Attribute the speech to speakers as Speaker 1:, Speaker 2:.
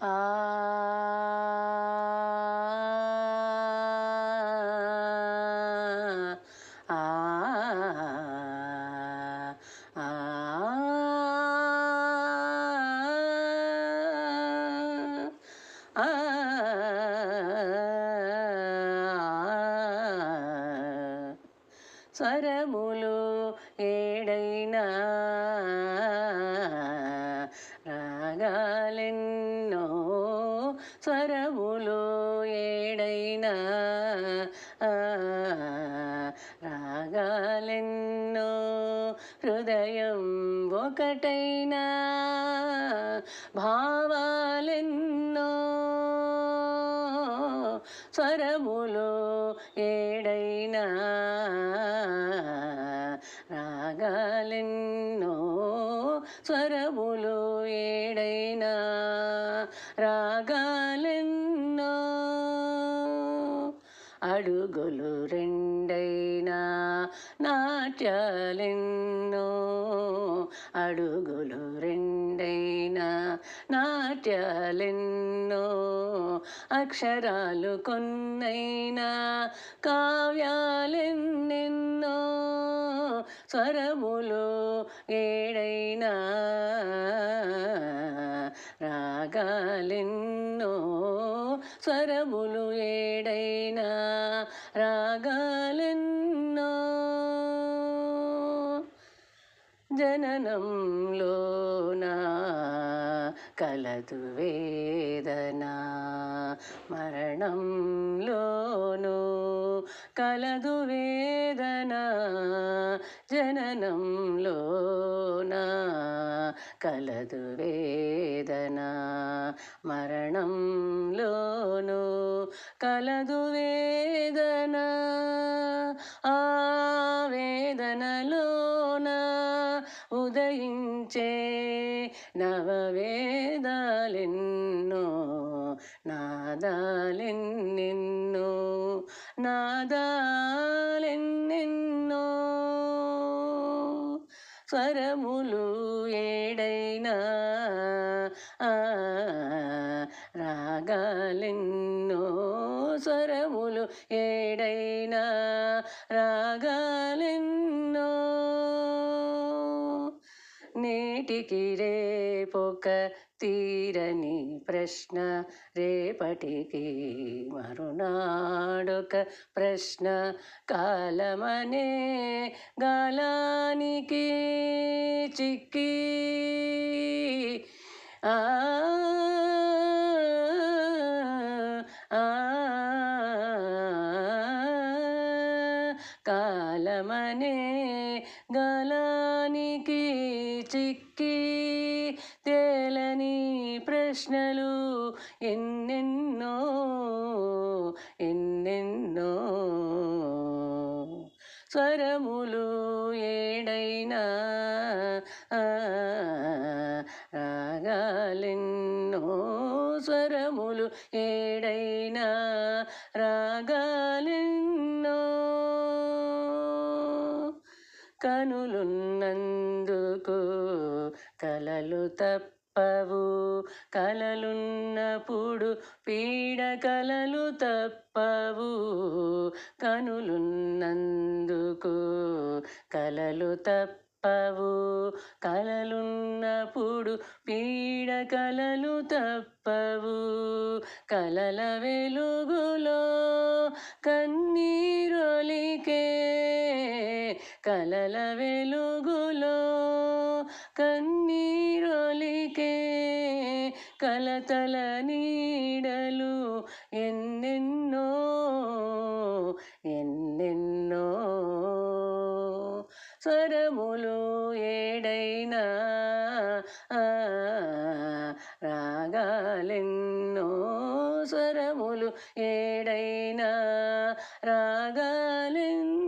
Speaker 1: ఆ ఆ ఆ స్వరములు ఏడైనా ఏడైనా రాగాలెన్నో హృదయం ఒకటైనా భావాలెన్నో స్వరములు ఏడైనా రాగాలెన్నో స్వరములు ఏడైనా రాగాలెన్నో అడుగులు రెండైనా నాట్యాలెన్నో. అడుగులు రెండైనా నాట్యాలెన్నో. అక్షరాలు కొన్నైనా కావ్యాలెన్నెన్నో. స్వరములు ఏడైనా రాగాలెన్నో. స్వరములు ఏడైనా రాగాలెన్నో జననంలోనా? కలదు వేదన? మరణంలోను? కలదు వేదన? జననంలోనా? కలదు వేదన? మరణంలోను? కలదు వేదన? ఆ వేదనలో ఉదయించే నవవేదాలెన్నో నాదాలెన్నెన్నో నాదాలెన్నెన్నో. స్వరములు ఏడైనా రాగాలెన్నో. స్వరములు ఏడైనా రాగా నేటికి రేపొక తీరని ప్రశ్న రేపటికి మరునాడొక ప్రశ్న. కాలమనే గాలానికి చిక్కి ఆ కాలమనే గలానికి చిక్కి తేలని ప్రశ్నలు ఎన్నెన్నో ఎన్నెన్నో. స్వరములు ఏడైనా ఆ, రాగాలెన్నో. స్వరములు ఏడైనా రాగాలెన్నో. కనులున్నందుకు కలలు తప్పవు. కలలున్నప్పుడు పీడ కలలు తప్పవు. కనులున్నందుకు కలలు తప్పవు. కలలున్నప్పుడు పీడ కలలు తప్పవు. కలల వెలుగులో కన్నీరొలికే కలల వెలుగులో కన్నీరొలికే కలతల నీడలు ఎన్నెన్నో ఎన్నెన్నో. స్వరములు ఏడైనా రాగాలెన్నో. స్వరములు ఏడైనా రాగాలెన్నో.